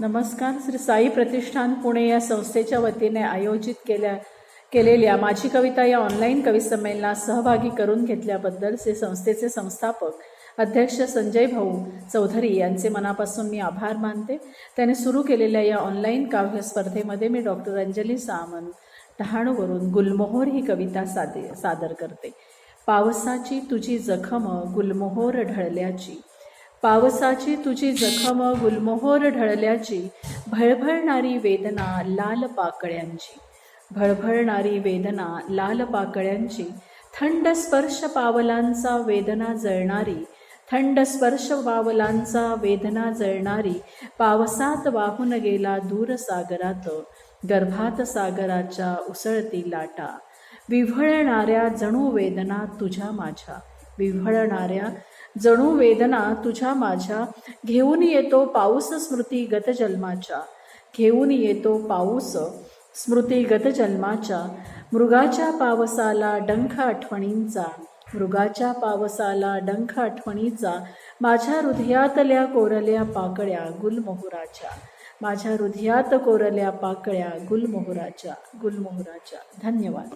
नमस्कार. श्री साई प्रतिष्ठान पुणे या संस्थेच्या वतीने आयोजित केल्या केलेल्या माझी कविता या ऑनलाईन कविसंमेलनात सहभागी करून घेतल्याबद्दल श्री संस्थेचे संस्थापक अध्यक्ष संजय भाऊ चौधरी यांचे मनापासून मी आभार मानते. त्याने सुरू केलेल्या या ऑनलाईन काव्य स्पर्धेमध्ये मी डॉक्टर अंजली सामंत डहाणूवरून गुलमोहोर ही कविता सादे सादर करते. पावसाची तुझी जखम गुलमोहोर ढळल्याची पावसाची तुझी जखम गुलमोहोर ढळल्याची भळभळणारी वेदना लाल पाकळ्यांची. भळभळणारी वेदना लाल पाकळ्यांची थंड स्पर्श पावलांचा वेदना जळणारी थंड स्पर्श पावलांचा वेदना जळणारी पावसात वाहून गेला दूर सागरात गर्भात सागराच्या उसळती लाटा. विव्हळणाऱ्या जणू वेदना तुझ्या माझ्या. विव्हळणाऱ्या जणू वेदना तुझ्या माझ्या. घेऊन येतो पाऊस स्मृती गतजन्माच्या घेऊन येतो पाऊस स्मृती गतजन्माच्या मृगाच्या पावसाला डंख आठवणींचा. मृगाच्या पावसाला डंख आठवणीचा. माझ्या हृदयातल्या कोरल्या पाकळ्या गुलमोहराच्या. माझ्या हृदयात कोरल्या पाकळ्या गुलमोहराच्या. गुलमोहराच्या. धन्यवाद.